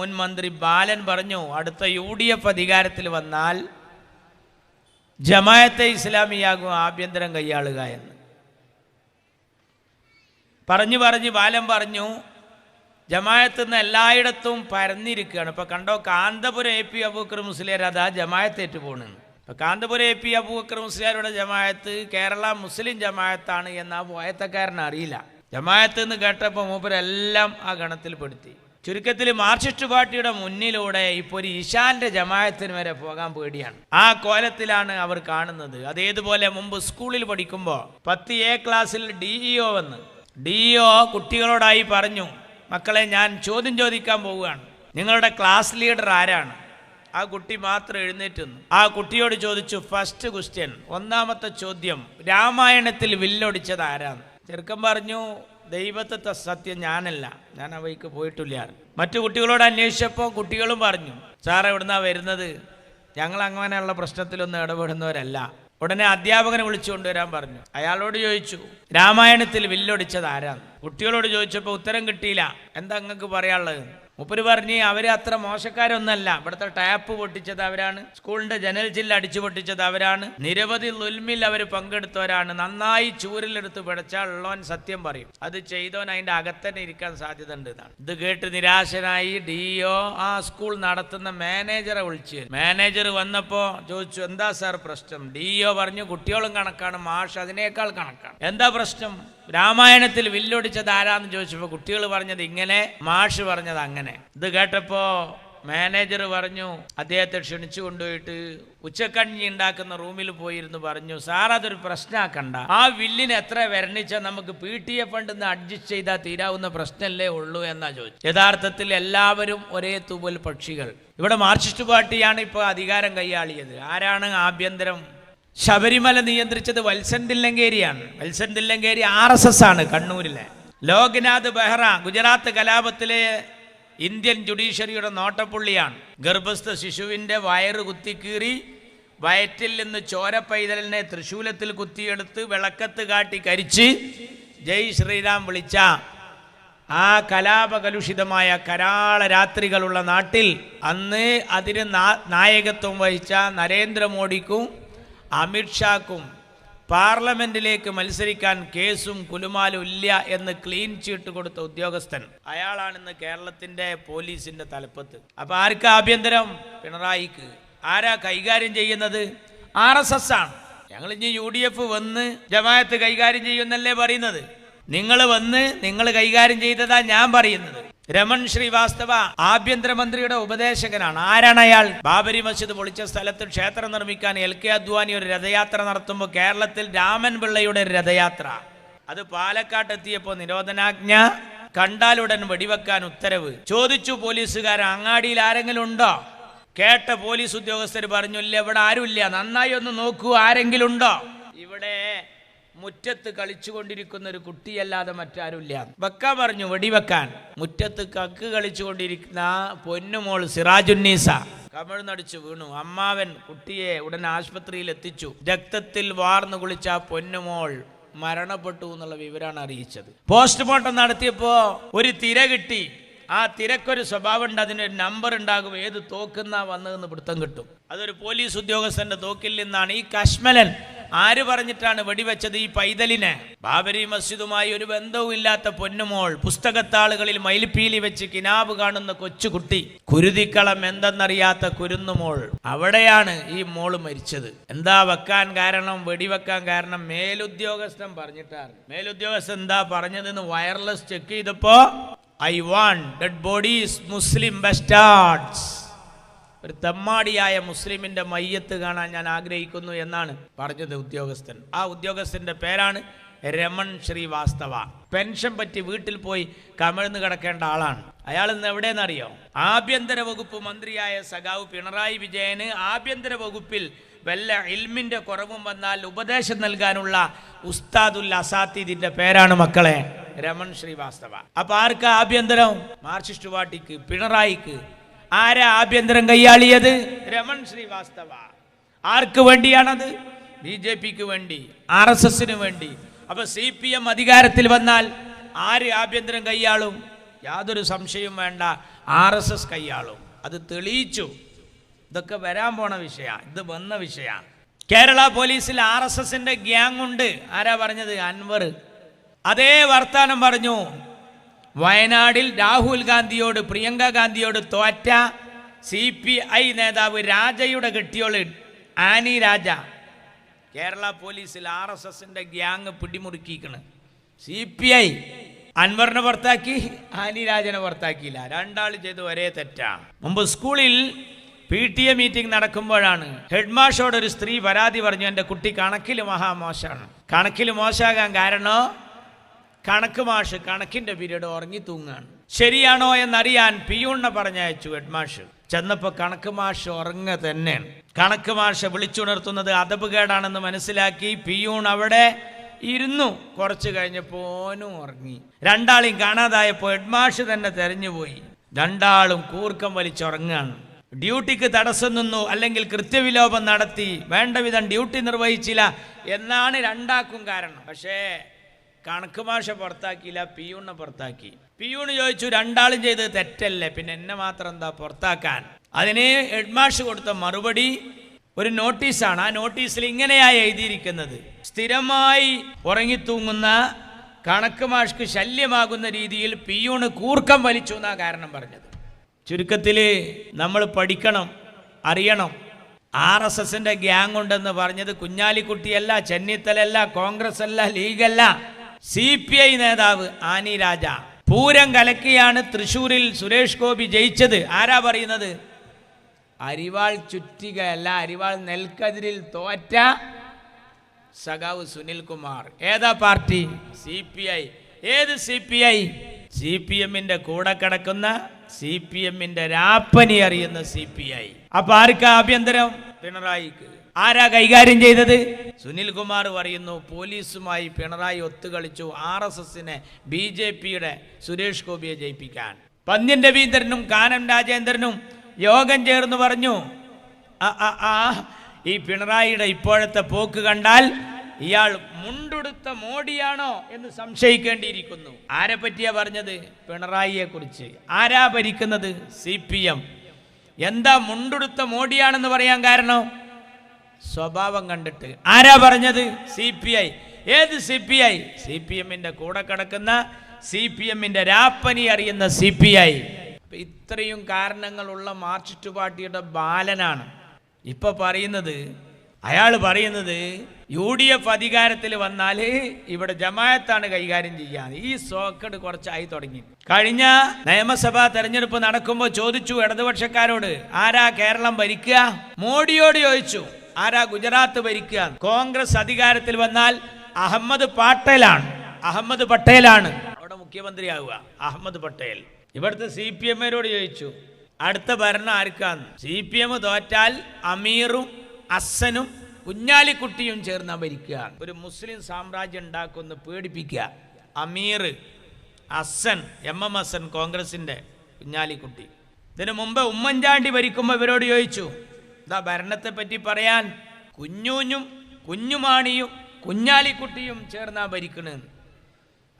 മുൻ മന്ത്രി ബാലൻ പറഞ്ഞു അടുത്ത യു ഡി എഫ് അധികാരത്തിൽ വന്നാൽ ജമായത്തെ ഇസ്ലാമിയാകും ആഭ്യന്തരം കൈയാളുക എന്ന്. പറഞ്ഞു പറഞ്ഞ് ബാലൻ പറഞ്ഞു ജമായത്ത് നിന്ന് എല്ലായിടത്തും പരന്നിരിക്കുകയാണ്. ഇപ്പൊ കണ്ടോ കാന്തപുരം എ പി അബൂക്കർ മുസ്ലിയാർ അതാ ജമായത്തേറ്റ് പോകണെന്ന് ഇപ്പൊ കാന്തപുരം എ പി അബൂക്കർ മുസ്ലിയാരുടെ ജമായത്ത് കേരള മുസ്ലിം ജമായത്താണ് എന്ന് ആ പോയത്തക്കാരൻ അറിയില്ല. ജമായത്ത് എന്ന് കേട്ടപ്പോൾ മൂപ്പരെല്ലാം ആ ഗണത്തിൽ പെടുത്തി ചുരുക്കത്തിൽ മാർക്സിസ്റ്റ് പാർട്ടിയുടെ മുന്നിലൂടെ ഇപ്പോൾ ഒരു ഇഷാന്റെ ജമായത്തിന് വരെ പോകാൻ പേടിയാണ്. ആ കോലത്തിലാണ് അവർ കാണുന്നത്. അതേതുപോലെ മുമ്പ് സ്കൂളിൽ പഠിക്കുമ്പോൾ പത്ത് എ ക്ലാസ്സിൽ ഡി ഇ ഒ വന്ന് ഡി ഇ ഒ കുട്ടികളോടായി പറഞ്ഞു മക്കളെ ഞാൻ ചോദ്യം ചോദിക്കാൻ പോവുകയാണ്. നിങ്ങളുടെ ക്ലാസ് ലീഡർ ആരാണ്? ആ കുട്ടി മാത്രം എഴുന്നേറ്റ് നിന്നു ആ കുട്ടിയോട് ചോദിച്ചു ഫസ്റ്റ് ക്വസ്റ്റ്യൻ ഒന്നാമത്തെ ചോദ്യം രാമായണത്തിൽ വില്ലൊടിച്ചത് ആരാണ് ചെറുക്കൻ പറഞ്ഞു ദൈവത്തെ സത്യം ഞാനല്ല. ഞാൻ ആ വഴിക്ക് പോയിട്ടില്ല. മറ്റു കുട്ടികളോട് അന്വേഷിച്ചപ്പോൾ കുട്ടികളും പറഞ്ഞു സാർ എവിടുന്നാ വരുന്നത്? ഞങ്ങൾ അങ്ങനെയുള്ള പ്രശ്നത്തിലൊന്നും ഇടപെടുന്നവരല്ല. ഉടനെ അധ്യാപകനെ വിളിച്ചു കൊണ്ടുവരാൻ പറഞ്ഞു. അയാളോട് ചോദിച്ചു രാമായണത്തിൽ വില്ലൊടിച്ചത് ആരാ കുട്ടികളോട് ചോദിച്ചപ്പോൾ ഉത്തരം കിട്ടിയില്ല. എന്താ നിങ്ങൾക്ക് പറയാനുള്ളത്? മുപ്പര് പറഞ്ഞ് അവർ അത്ര മോശക്കാരൊന്നല്ല. ഇവിടുത്തെ ടാപ്പ് പൊട്ടിച്ചത് അവരാണ്. സ്കൂളിന്റെ ജനൽ ചില്ല അടിച്ചു പൊട്ടിച്ചത് അവരാണ്. നിരവധി ലുൽമിൽ അവർ പങ്കെടുത്തവരാണ്. നന്നായി ചൂരിലെടുത്ത് പിടച്ചാൽ ഉള്ളവൻ സത്യം പറയും. അത് ചെയ്തവൻ അതിന്റെ അകത്തന്നെ ഇരിക്കാൻ സാധ്യത ഉണ്ട് എന്നാണ്. ഇത് കേട്ട് നിരാശനായി ഡിഒ ആ സ്കൂൾ നടത്തുന്ന മാനേജറെ വിളിച്ചു മാനേജർ വന്നപ്പോ ചോദിച്ചു എന്താ സാർ പ്രശ്നം? ഡിഒ പറഞ്ഞു കുട്ടികളും കണക്കാണ്. മാഷ് അതിനേക്കാൾ കണക്കാണ്. എന്താ പ്രശ്നം? രാമായണത്തിൽ വില്ലൊടിച്ചത് ആരാന്ന് ചോദിച്ചപ്പോൾ കുട്ടികൾ പറഞ്ഞത് ഇങ്ങനെ മാഷ് പറഞ്ഞത് അങ്ങനെ. ഇത് കേട്ടപ്പോ മാനേജർ പറഞ്ഞു അദ്ദേഹത്തെ ക്ഷണിച്ചു കൊണ്ടുപോയിട്ട് ഉച്ചക്കഞ്ഞി ഉണ്ടാക്കുന്ന റൂമിൽ പോയിരുന്നു പറഞ്ഞു സാർ അതൊരു പ്രശ്നമാക്കണ്ട ആ വില്ലിന് എത്ര വരണിച്ചാൽ നമുക്ക് P T A fund adjust ചെയ്താൽ തീരാവുന്ന പ്രശ്നമല്ലേ ഉള്ളൂ എന്നാ ചോദിച്ചു. യഥാർത്ഥത്തിൽ എല്ലാവരും ഒരേ തൂവൽ പക്ഷികൾ. ഇവിടെ മാർക്സിസ്റ്റ് പാർട്ടിയാണ് ഇപ്പോൾ അധികാരം കൈയാളിയത്. ആരാണ് ആഭ്യന്തരം ശബരിമല നിയന്ത്രിച്ചത് Valsan തില്ലങ്കേരിയാണ്. Valsan Thillankeri R S S ആണ് കണ്ണൂരിലെ. ലോക്നാഥ് ബെഹ്റ ഗുജറാത്ത് കലാപത്തിലെ ഇന്ത്യൻ ജുഡീഷ്യറിയുടെ നോട്ടപ്പുള്ളിയാണ്. ഗർഭസ്ഥ ശിശുവിന്റെ വയറ് കുത്തിക്കീറി വയറ്റിൽ നിന്ന് ചോര പൈതലിനെ തൃശൂലത്തിൽ കുത്തിയെടുത്ത് വിളക്കത്ത് കാട്ടി കരിച്ച് ജയ് ശ്രീരാം വിളിച്ച ആ കലാപകലുഷിതമായ കരാള രാത്രികളുള്ള നാട്ടിൽ അന്ന് അതിന് നായകത്വം വഹിച്ച നരേന്ദ്രമോദിക്കും അമിത്ഷാക്കും പാർലമെന്റിലേക്ക് മത്സരിക്കാൻ കേസും കുലുമാലും ഇല്ല എന്ന് ക്ലീൻ ചീട്ട് കൊടുത്ത ഉദ്യോഗസ്ഥൻ. അയാളാണ് ഇന്ന് കേരളത്തിന്റെ പോലീസിന്റെ തലപ്പത്ത്. അപ്പൊ ആർക്ക് ആഭ്യന്തരം? പിണറായിക്ക്. ആരാ കൈകാര്യം ചെയ്യുന്നത്? ആർ എസ് എസ് ആണ്. ഞങ്ങൾ ഇനി യു ഡി എഫ് വന്ന് ജമായത്ത് കൈകാര്യം ചെയ്യുന്നല്ലേ പറയുന്നത്? നിങ്ങൾ വന്ന് നിങ്ങൾ കൈകാര്യം ചെയ്തതാ ഞാൻ പറയുന്നത്. രമൺ ശ്രീവാസ്തവ ആഭ്യന്തരമന്ത്രിയുടെ ഉപദേശകനാണ്. ആരാണ് അയാൾ? ബാബരി മസ്ജിദ് പൊളിച്ച സ്ഥലത്ത് ക്ഷേത്രം നിർമ്മിക്കാൻ എൽ കെ അദ്വാനി ഒരു രഥയാത്ര നടത്തുമ്പോൾ കേരളത്തിൽ രാമൻ പിള്ളയുടെ രഥയാത്ര. അത് പാലക്കാട്ട് എത്തിയപ്പോൾ നിരോധനാജ്ഞ കണ്ടാലുടൻ വെടിവെക്കാൻ ഉത്തരവ്. ചോദിച്ചു പോലീസുകാരൻ അങ്ങാടിയിൽ ആരെങ്കിലും ഉണ്ടോ? കേട്ട പോലീസ് ഉദ്യോഗസ്ഥർ പറഞ്ഞു ഇല്ല ഇവിടെ ആരുമില്ല. നന്നായി ഒന്ന് നോക്കൂ ആരെങ്കിലും ഉണ്ടോ? ഇവിടെ മുറ്റത്ത് കളിച്ചുകൊണ്ടിരിക്കുന്ന ഒരു കുട്ടിയല്ലാതെ മറ്റാരുമില്ല. വെക്കാൻ പറഞ്ഞു വെടിവെക്കാൻ. മുറ്റത്ത് കക്ക് കളിച്ചുകൊണ്ടിരിക്കുന്ന പൊന്നുമോൾ സിറാജുന്നീസ കമിഴ്ന്നടിച്ചു വീണു. അമ്മാവൻ കുട്ടിയെ ഉടൻ ആശുപത്രിയിൽ എത്തിച്ചു. രക്തത്തിൽ വാർന്നു കുളിച്ച പൊന്നുമോൾ മരണപ്പെട്ടു എന്നുള്ള വിവരമാണ് അറിയിച്ചത്. പോസ്റ്റ്മോർട്ടം നടത്തിയപ്പോ ഒരു തിര കിട്ടി. ആ തിരക്കൊരു സ്വഭാവം ഉണ്ട് അതിനൊരു നമ്പർ ഉണ്ടാകും. ഏത് തോക്കുന്ന വന്നതെന്ന് പിടുത്തം കിട്ടും. അതൊരു പോലീസ് ഉദ്യോഗസ്ഥന്റെ തോക്കിൽ നിന്നാണ് ഈ കശ്മലൻ ആര് പറഞ്ഞിട്ടാണ് വെടിവെച്ചത് ഈ പൈതലിനെ? ബാബരി മസ്ജിദുമായി ഒരു ബന്ധവും ഇല്ലാത്ത പൊന്നുമോൾ പുസ്തകത്താളുകളിൽ മയിൽപ്പീലി വെച്ച് കിനാബ് കാണുന്ന കൊച്ചുകുട്ടി. കുരുതിക്കളം എന്തെന്നറിയാത്ത കുരുന്നുമോൾ. അവിടെയാണ് ഈ മോൾ മരിച്ചത്. എന്താ വെക്കാൻ കാരണം വെടിവെക്കാൻ കാരണം? മേലുദ്യോഗസ്ഥൻ പറഞ്ഞിട്ടാണ്. മേലുദ്യോഗസ്ഥൻ എന്താ പറഞ്ഞതെന്ന് വയർലെസ് ചെക്ക് ചെയ്തപ്പോ I want dead bodies Muslim bastards ഒരു തെമ്മാടിയായ മുസ്ലിമിന്റെ മയ്യത്ത് കാണാൻ ഞാൻ ആഗ്രഹിക്കുന്നു എന്നാണ് പറഞ്ഞത് ഉദ്യോഗസ്ഥൻ. ആ ഉദ്യോഗസ്ഥന്റെ പേരാണ് രമൺ ശ്രീവാസ്തവ. പെൻഷൻ പറ്റി വീട്ടിൽ പോയി കമിഴ്ന്ന് കിടക്കേണ്ട ആളാണ്. അയാൾ ഇന്ന് എവിടെയെന്നറിയോ? ആഭ്യന്തര വകുപ്പ് മന്ത്രിയായ സഖാവ് പിണറായി വിജയന് ആഭ്യന്തര വകുപ്പിൽ വല്ല ഇൽമിന്റെ കുറവും വന്നാൽ ഉപദേശം നൽകാനുള്ള ഉസ്താദുൽ അസാത്തിദിന്റെ പേരാണ് മക്കളെ രമൺ ശ്രീവാസ്തവ. അപ്പൊ ആർക്ക് ആഭ്യന്തരം? മാർക്സിസ്റ്റ് പാർട്ടിക്ക് പിണറായിക്ക്. ആരാ ആഭ്യന്തരം കൈയാളിയത്? രമൺ ശ്രീവാസ്തവ. ആർക്ക് വേണ്ടിയാണത്? ബി ജെ പിക്ക് വേണ്ടി ആർ എസ് എസിന് വേണ്ടി. അപ്പൊ സി പി എം അധികാരത്തിൽ വന്നാൽ ആര് ആഭ്യന്തരം കൈയാളും? യാതൊരു സംശയവും വേണ്ട. ആർ എസ് എസ് കൈയാളും. അത് തെളിയിച്ചു. ഇതൊക്കെ വരാൻ പോണ വിഷയ. ഇത് വന്ന വിഷയ. കേരള പോലീസിൽ ആർ എസ് എസിന്റെ ഗ്യാങ് ഉണ്ട് ആരാ പറഞ്ഞത്? അൻവർ. അതേ വർത്താനം പറഞ്ഞു. വയനാടിൽ രാഹുൽ ഗാന്ധിയോട് പ്രിയങ്ക ഗാന്ധിയോട് തോറ്റ സി പി ഐ നേതാവ് രാജയുടെ കെട്ടിയോൾ ആനി രാജ. കേരള പോലീസിൽ ആർ എസ് എസിന്റെ ഗ്യാങ് പിടിമുറുക്കിക്കണ് സി പി ഐ അൻവറിനെ പുറത്താക്കി ആനി രാജനെ പുറത്താക്കിയില്ല. രണ്ടാൾ ചെയ്ത് ഒരേ തെറ്റാ. മുമ്പ് സ്കൂളിൽ പി ടി എ മീറ്റിംഗ് നടക്കുമ്പോഴാണ് ഹെഡ്മാഷോട് ഒരു സ്ത്രീ പരാതി പറഞ്ഞു എന്റെ കുട്ടി കണക്കിൽ മഹാമോശമാണ് കണക്കിൽ മോശമാകാൻ കാരണം കണക്ക് മാഷ് കണക്കിന്റെ പീരീഡ് ഉറങ്ങി തൂങ്ങാണ്. ശരിയാണോ എന്നറിയാൻ പിയൂണ്ണ പറഞ്ഞയച്ചു ഹെഡ് മാഷ്. ചെന്നപ്പോൾ കണക്ക് മാഷ് ഉറങ്ങ തന്നെയാണ്. കണക്ക് മാഷ് വിളിച്ചുണർത്തുന്നത് അതപുകേടാണെന്ന് മനസ്സിലാക്കി പിയൂൺ അവിടെ ഇരുന്നു. കുറച്ചു കഴിഞ്ഞപ്പോൾ ഉറങ്ങി. രണ്ടാളെയും കാണാതായപ്പോൾ ഹെഡ് മാഷ് തന്നെ തെരഞ്ഞുപോയി. രണ്ടാളും കൂർക്കം വലിച്ചുറങ്ങാണ് ഡ്യൂട്ടിക്ക് തടസ്സം നിന്നു അല്ലെങ്കിൽ കൃത്യവിലോപം നടത്തി വേണ്ട വിധം ഡ്യൂട്ടി നിർവഹിച്ചില്ല എന്നാണ് രണ്ടാക്കും കാരണം. പക്ഷേ കണക്ക് ഭാഷ പുറത്താക്കിയില്ല പിയൂണിനെ പുറത്താക്കി. പിയൂണ് ചോദിച്ചു രണ്ടാളും ചെയ്തത് തെറ്റല്ലേ? പിന്നെ എന്നെ മാത്രം എന്താ പുറത്താക്കാൻ? അതിന് ഹെഡ്മാഷ് കൊടുത്ത മറുപടി ഒരു നോട്ടീസാണ്. ആ നോട്ടീസിൽ ഇങ്ങനെയായി എഴുതിയിരിക്കുന്നത്. സ്ഥിരമായി ഉറങ്ങിത്തൂങ്ങുന്ന കണക്ക് മാഷ്ക്ക് ശല്യമാകുന്ന രീതിയിൽ പിയൂണ് കൂർക്കം വലിച്ചു എന്നാ കാരണം പറഞ്ഞത്. ചുരുക്കത്തിൽ നമ്മൾ പഠിക്കണം അറിയണം. ആർ എസ് എസിന്റെ ഗ്യാങ് ഉണ്ടെന്ന് പറഞ്ഞത് കുഞ്ഞാലിക്കുട്ടിയല്ല ചെന്നിത്തലല്ല കോൺഗ്രസ് അല്ല ലീഗല്ല. സി പി ഐ നേതാവ് ആനി രാജ. പൂരം കലക്കിയാണ് തൃശൂരിൽ സുരേഷ് ഗോപി ജയിച്ചത്. ആരാ പറയുന്നത്? അരിവാൾ ചുറ്റികയല്ല അരിവാൾ നെൽക്കതിരിൽ തോറ്റ സഖാവ് സുനിൽകുമാർ. ഏതാ പാർട്ടി? C P I. ഏത് C P I? C P എമ്മിന്റെ കൂടെ കിടക്കുന്ന സി പി എമ്മിന്റെ രാപ്പനി അറിയുന്ന സി പി ഐ. അപ്പൊ ആർക്കാ ആഭ്യന്തരം പിണറായിക്ക്. ആരാ കൈകാര്യം ചെയ്തത്? സുനിൽ കുമാർ പറയുന്നു പോലീസുമായി പിണറായി ഒത്തുകളിച്ചു. ആർ എസ് എസിനെ ബി ജെ പിയുടെ സുരേഷ് ഗോപിയെ ജയിപ്പിക്കാൻ. പന്ന്യൻ രവീന്ദ്രനും കാനം രാജേന്ദ്രനും യോഗം ചേർന്ന് പറഞ്ഞു ആ, ഈ പിണറായിയുടെ ഇപ്പോഴത്തെ പോക്ക് കണ്ടാൽ ഇയാൾ മുണ്ടുടുത്ത മോഡിയാണോ എന്ന് സംശയിക്കേണ്ടിയിരിക്കുന്നു. ആരെ പറ്റിയാ പറഞ്ഞത്? പിണറായിയെ കുറിച്ച് ആരാ ഭരിക്കുന്നത്? C P M. എന്താ മുണ്ടുടുത്ത മോഡിയാണെന്ന് പറയാൻ കാരണം? സ്വഭാവം കണ്ടിട്ട്. ആരാ പറഞ്ഞത്? C P I. ഏത് C P I? C P എമ്മിന്റെ കൂടെ കിടക്കുന്ന സി പി എമ്മിന്റെ രാപ്പനി അറിയുന്ന സി പി ഐ. ഇത്രയും കാരണങ്ങളുള്ള മാർച്ചിസ്റ്റ് പാർട്ടിയുടെ ബാലനാണ്. ഇപ്പൊ പറയുന്നത് അയാൾ പറയുന്നത് യു ഡി എഫ് അധികാരത്തിൽ വന്നാൽ ഇവിടെ ജമായത്താണ് കൈകാര്യം ചെയ്യാൻ ഈ സോക്കട് കുറച്ചായി തുടങ്ങി. കഴിഞ്ഞ നിയമസഭാ തെരഞ്ഞെടുപ്പ് നടക്കുമ്പോൾ ചോദിച്ചു ഇടതുപക്ഷക്കാരോട് ആരാ കേരളം ഭരിക്കുക? മോഡിയോട് ചോദിച്ചു. ആരാ ഗുജറാത്ത് ഭരിക്കുക കോൺഗ്രസ് അധികാരത്തിൽ വന്നാൽ അഹമ്മദ് പട്ടേലാണ്. അഹമ്മദ് പട്ടേലാണ്. അവിടെ മുഖ്യമന്ത്രിയാവുക. അഹമ്മദ് പട്ടേൽ. ഇവിടുത്തെ സി പി എമ്മിനോട് ചോദിച്ചു അടുത്ത ഭരണം ആർക്കാന്ന്? സി പി എം തോറ്റാൽ അമീറും അസനും കുഞ്ഞാലിക്കുട്ടിയും ചേർന്നാ ഭരിക്കുക. ഒരു മുസ്ലിം സാമ്രാജ്യം ഉണ്ടാക്കുമെന്ന് പേടിപ്പിക്കുക. അമീർ അസൻ എം എം അസൻ കോൺഗ്രസിന്റെ കുഞ്ഞാലിക്കുട്ടി. ഇതിനു മുമ്പ് ഉമ്മൻചാണ്ടി ഭരിക്കുമ്പോൾ ഇവരോട് ചോദിച്ചു ഇതാ ഭരണത്തെ പറ്റി പറയാൻ കുഞ്ഞൂഞ്ഞും കുഞ്ഞുമാണിയും കുഞ്ഞാലിക്കുട്ടിയും ചേർന്നാ ഭരിക്കണെന്ന്.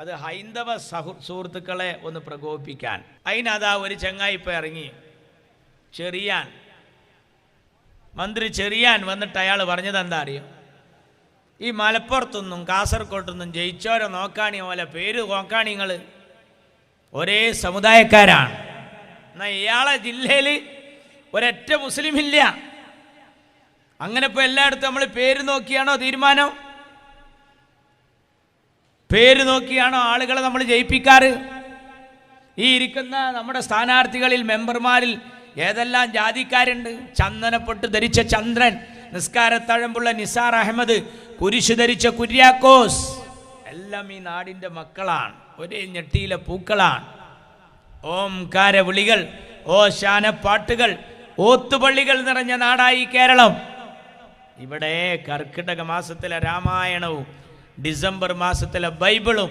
അത് ഹൈന്ദവ സഹു സുഹൃത്തുക്കളെ ഒന്ന് പ്രകോപിപ്പിക്കാൻ. അതിനതാ ഒരു ചങ്ങായിപ്പ ഇറങ്ങി. ചെറിയാൻ. മന്ത്രി ചെറിയാൻ വന്നിട്ട് അയാൾ പറഞ്ഞത് എന്താ അറിയോ? ഈ മലപ്പുറത്തൊന്നും കാസർഗോട്ടൊന്നും ജയിച്ചോരോ നോക്കാണി പോലെ പേര് നോക്കാണിങ്ങൾ ഒരേ സമുദായക്കാരാണ്. എന്നാൽ ഇയാളെ ജില്ലയിൽ ഒരൊറ്റ മുസ്ലിം ഇല്ല അങ്ങനെ ഇപ്പോൾ എല്ലായിടത്തും നമ്മൾ പേര് നോക്കിയാണോ തീരുമാനം? പേര് നോക്കിയാണോ ആളുകളെ നമ്മൾ ജയിപ്പിക്കാറ്? ഈ ഇരിക്കുന്ന നമ്മുടെ സ്ഥാനാർത്ഥികളിൽ മെമ്പർമാരിൽ ഏതെല്ലാം ജാതിക്കാരുണ്ട്? ചന്ദനപ്പൊട്ട് ധരിച്ച ചന്ദ്രൻ നിസ്കാരത്തഴമ്പുള്ള നിസാർ അഹമ്മദ് കുരിശ് ധരിച്ച കുര്യാക്കോസ്. എല്ലാം ഈ നാടിന്റെ മക്കളാണ്. ഒരേ ഞെട്ടിയിലെ പൂക്കളാണ്. ഓംകാര വിളികൾ ഓ ശാനപ്പാട്ടുകൾ ഓത്തുപള്ളികൾ നിറഞ്ഞ നാടായി കേരളം. ഇവിടെ കർക്കിടക മാസത്തിലെ രാമായണവും ഡിസംബർ മാസത്തിലെ ബൈബിളും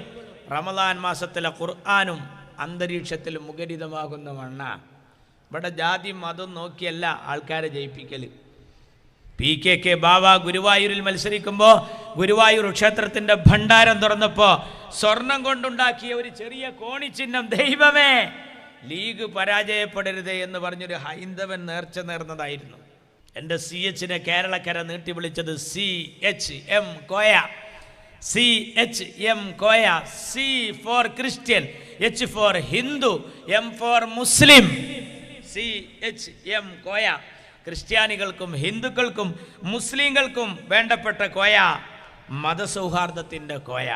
റമദാൻ മാസത്തിലെ ഖുർആാനും അന്തരീക്ഷത്തിൽ മുഖരിതമാകുന്ന മണ്ണ. ഇവിടെ ജാതി മതം നോക്കിയല്ല ആൾക്കാരെ ജയിപ്പിക്കൽ പി കെ കെ ബാബ ഗുരുവായൂരിൽ മത്സരിക്കുമ്പോൾ ഗുരുവായൂർ ക്ഷേത്രത്തിന്റെ ഭണ്ഡാരം തുറന്നപ്പോൾ സ്വർണം കൊണ്ടുണ്ടാക്കിയ ഒരു ചെറിയ കോണിച്ചിഹ്നം ദൈവമേ ലീഗ് പരാജയപ്പെടരുത് എന്ന് പറഞ്ഞൊരു ഹൈന്ദവൻ നേർച്ച നേർന്നതായിരുന്നു. എന്റെ സി എച്ചിനെ കേരളക്കര നീട്ടി വിളിച്ചത് C H M Koya. C H M Koya. C for Christian H for Hindu M for Muslim C H M Koya. ക്രിസ്ത്യാനികൾക്കും ഹിന്ദുക്കൾക്കും മുസ്ലിങ്ങൾക്കും വേണ്ടപ്പെട്ട കോയ. മതസൗഹാർദ്ദത്തിന്റെ കോയ.